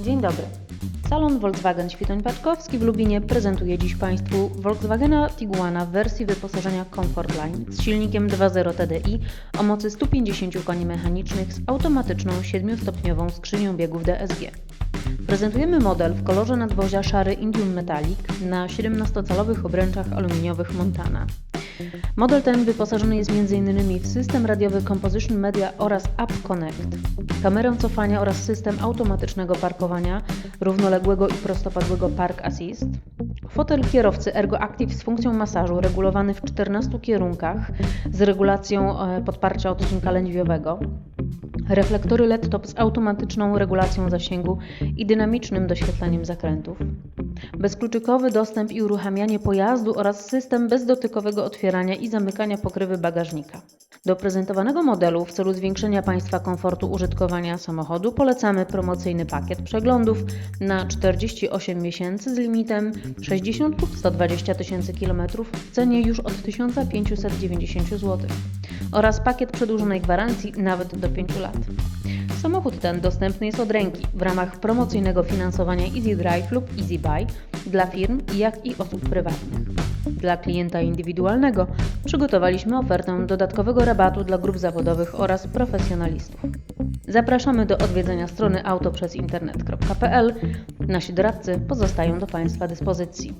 Dzień dobry. Salon Volkswagen Świtoń-Paczkowski w Lubinie prezentuje dziś Państwu Volkswagena Tiguana w wersji wyposażenia Comfortline z silnikiem 2.0 TDI o mocy 150 koni mechanicznych z automatyczną 7-stopniową skrzynią biegów DSG. Prezentujemy model w kolorze nadwozia szary Indium Metallic na 17-calowych obręczach aluminiowych Montana. Model ten wyposażony jest m.in. w system radiowy Composition Media oraz App Connect, kamerę cofania oraz system automatycznego parkowania, równoległego i prostopadłego Park Assist, fotel kierowcy Ergo Active z funkcją masażu regulowany w 14 kierunkach z regulacją e, podparcia odcinka lędźwiowego, reflektory LED top z automatyczną regulacją zasięgu i dynamicznym doświetlaniem zakrętów, bezkluczykowy dostęp i uruchamianie pojazdu oraz system bezdotykowego otwierania i zamykania pokrywy bagażnika. Do prezentowanego modelu w celu zwiększenia Państwa komfortu użytkowania samochodu polecamy promocyjny pakiet przeglądów na 48 miesięcy z limitem 60 lub 120 tysięcy kilometrów w cenie już od 1590 zł oraz pakiet przedłużonej gwarancji nawet do 5 lat. Samochód ten dostępny jest od ręki w ramach promocyjnego finansowania Easy Drive lub Easy Buy dla firm, jak i osób prywatnych. Dla klienta indywidualnego przygotowaliśmy ofertę dodatkowego rabatu dla grup zawodowych oraz profesjonalistów. Zapraszamy do odwiedzenia strony autoprzezinternet.pl. Nasi doradcy pozostają do Państwa dyspozycji.